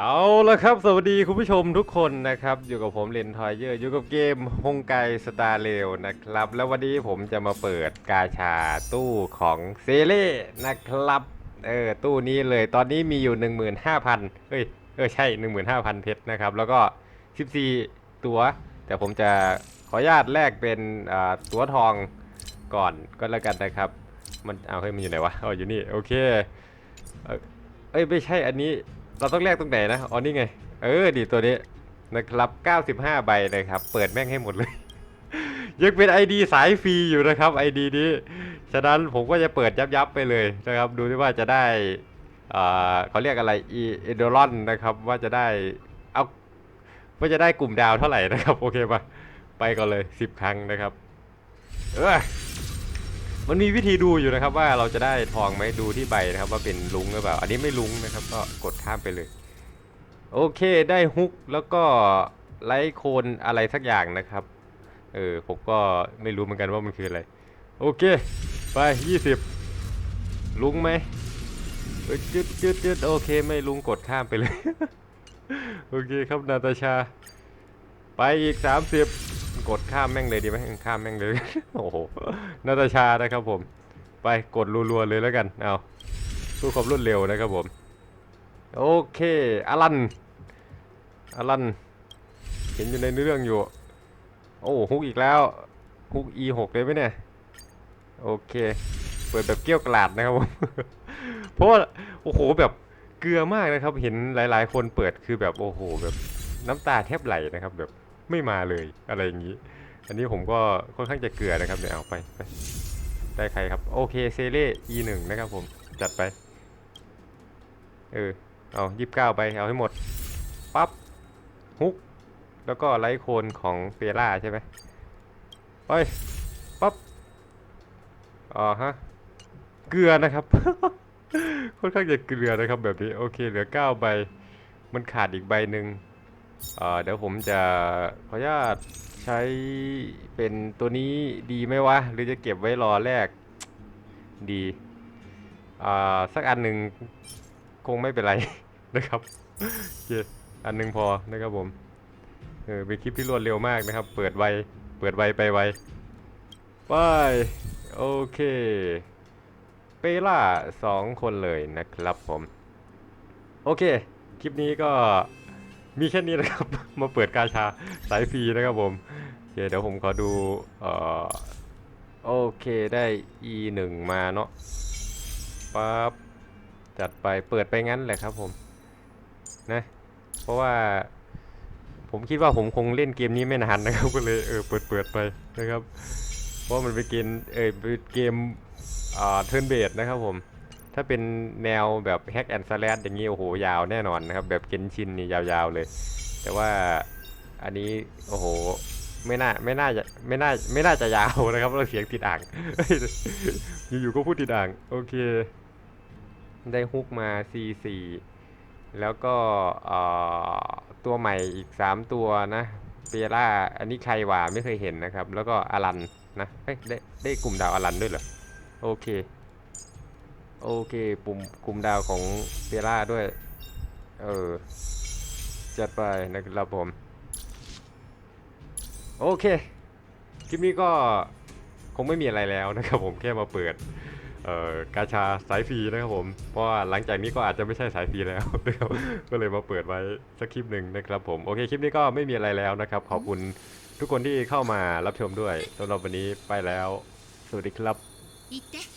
เอาละครับ สวัสดีคุณผู้ชมทุกคนนะครับ อยู่กับผมเลนทอยเยอร์อยู่กับเกมฮงไกสตาร์เรลนะครับ แล้ววันนี้ผมจะมาเปิดกาชาตู้ของเซเล่นะครับ เออ ตู้นี้เลยตอนนี้มีอยู่ 15,000เอ้ย เออ ใช่ 15,000 เพชรนะครับ แล้วก็ 14 ตัว แต่ผมจะขออนุญาตแลกเป็นตัวทองก่อนก็แล้วกันนะครับ มันเอาเฮ้ยมันอยู่ไหนวะอ๋ออยู่นี่ โอเคเออเอ้ยไม่ใช่อันนี้ เราต้องแลกตรงไหนนะ อ๋อ นี่ไง เออ ดีตัวนี้นะครับ 95 ใบนะครับ เปิดแม่งให้หมดเลย ยังเป็น ID สายฟรีอยู่นะครับ ID นี้ ฉะนั้นผมก็จะเปิดยับยับๆไปเลยนะครับ ดูที่ว่าจะได้เขาเรียกอะไร e e d o l o n นะครับ ว่าจะได้เอาว่าจะได้กลุ่มดาวเท่าไหร่นะครับ โอเคปะไปก่อนเลย 10 ครั้งนะครับ เออ มันมีวิธีดูอยู่นะครับว่าเราจะได้ทองไหมดูที่ใบนะครับ ว่าเป็นลุงหรือเปล่า อันนี้ไม่ลุงนะครับ ก็กดข้ามไปเลย โอเคได้ฮุกแล้วก็ไลท์โคนอะไรสักอย่างนะครับ เออผมก็ไม่รู้เหมือนกันว่ามันคืออะไร โอเค ไปยี่สิบลุงไหมยจึดจึดจึดโอเค ไม่ลุงกดข้ามไปเลย โอเคครับนาตาชา ไปอีก 30 กดข้ามแม่งเลยดีไหมข้ามแม่งเลย โอ้โหนาตาชานะครับผม ไปกดรัวๆเลยแล้วกันเอาเพื่อความรวดเร็วนะครับผม โอเคอลันอลันเห็นอยู่ในเรื่องอยู่ โอ้ฮุกอีกแล้วฮุก e 6เลยไหมเนี่ย โอเค เปิดแบบเกี้ยวกราดนะครับผม เพราะว่าโอ้โหแบบเกลือมากนะครับ เห็นหลาย ๆ คนเปิดคือแบบโอ้โหแบบน้ำตาแทบไหลนะครับแบบ ไม่มาเลยอะไรอย่างนี้ อันนี้ผมก็ค่อนข้างจะเกลือนะครับเดี๋ยวเอาไปไป ได้ใครครับ โอเคเซเล่ e หนึ่งนะครับผมจัดไป เออ เอายี่สิบเก้าไป เอาให้หมด ปั๊บ ฮุก แล้วก็ไลท์โคนของเฟล่าใช่ไหมไป ปั๊บ อ๋อฮะ เกลือนะครับ ค่อนข้างจะเกลือนะครับแบบนี้ โอเค เหลือเก้าใบ มันขาดอีกใบหนึ่ง เดี๋ยวผมจะขออนุญาตใช้เป็นตัวนี้ดีไหมวะ หรือจะเก็บไว้รอแรกดีอ่าสักอันหนึ่งคงไม่เป็นไรนะครับอเคอันหนึ่งพอนะครับผมเออเป็นคลิปที่รวดเร็วมากนะครับ เปิดไวเปิดไวไปไวไปโอเค เปล่าสองคนเลยนะครับผม โอเค คลิปนี้ก็ มีแค่นี้นะครับ มาเปิดกาชาสายฟรีนะครับผมโอเคเดี๋ยวผมขอดูเอ่อโอเคได้ e 1 มาเนาะปั๊บจัดไปเปิดไปงั้นแหละครับผมนะเพราะว่าผมคิดว่าผมคงเล่นเกมนี้ไม่นานนะครับก็เลยเออเปิดเปิดไปนะครับ เพราะมันเป็นเกมเออเป็นเกมอ่าเทิร์นเบสนะครับผม ถ้าเป็นแนวแบบแฮกแอนด์สแลดอย่างนี้โอ้โหยาวแน่นอนนะครับ แบบเกนชินนี่ยาวๆเลย แต่ว่าอันนี้โอ้โหไม่น่าไม่น่าจะไม่น่าไม่น่าจะยาวนะครับเราเสียงติดอ่างอยู่ๆก็พูดติดอ่างโอเค ได้ฮุกมา C4 แล้วก็ตัวใหม่อีก 3 ตัวนะเปียร่าอันนี้ใครว่าไม่เคยเห็นนะครับ แล้วก็อารันนะได้ได้กลุ่มดาวอารันด้วยเหรอโอเค โอเคปุ่มคุมดาวของเซล่าด้วย เออ จัดไปนะครับผม โอเค คลิปนี้ก็คงไม่มีอะไรแล้วนะครับผมแค่มาเปิดเอ่อกาชาสายฟรีนะครับผม เพราะว่าหลังจากนี้ก็อาจจะไม่ใช่สายฟรีแล้วนะครับ ก็เลยมาเปิดไว้สักคลิปหนึ่งนะครับผม โอเคคลิปนี้ก็ไม่มีอะไรแล้วนะครับ ขอบคุณทุกคนที่เข้ามารับชมด้วยสำหรับวันนี้ไปแล้ว สวัสดีครับ